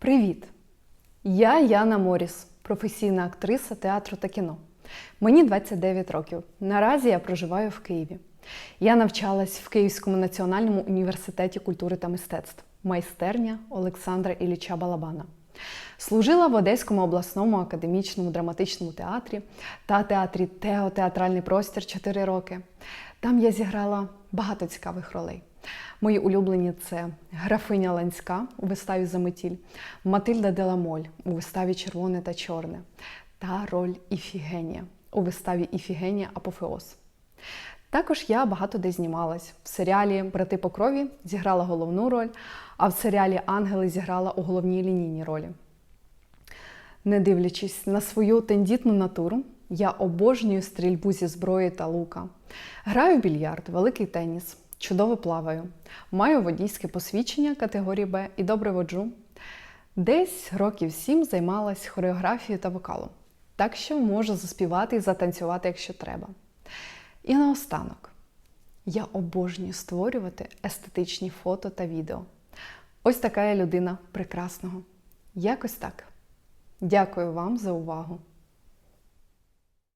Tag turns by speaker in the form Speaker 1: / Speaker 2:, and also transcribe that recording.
Speaker 1: Привіт! Я Яна Моріс, професійна актриса театру та кіно. Мені 29 років. Наразі я проживаю в Києві. Я навчалась в Київському національному університеті культури та мистецтв, майстерня Олександра Ілліча Балабана. Служила в Одеському обласному академічному драматичному театрі та театрі Тео Театральний простір 4 роки. Там я зіграла багато цікавих ролей. Мої улюблені це графиня Ланська у виставі Заметіль, Матильда Деламоль у виставі Червоне та Чорне та роль Іфігенія у виставі Іфігенія Апофеоз. Також я багато де знімалась. В серіалі Брати по крові зіграла головну роль, а в серіалі Ангели зіграла у головній лінійній ролі. Не дивлячись на свою тендітну натуру, я обожнюю стрільбу зі зброї та лука. Граю в більярд, великий теніс, чудово плаваю. Маю водійське посвідчення категорії Б і добре воджу. Десь років сім займалась хореографією та вокалом, так що можу заспівати і затанцювати, якщо треба. І наостанок, я обожнюю створювати естетичні фото та відео. Ось така я людина прекрасного. Якось так. Дякую вам за увагу.